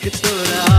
It's good out.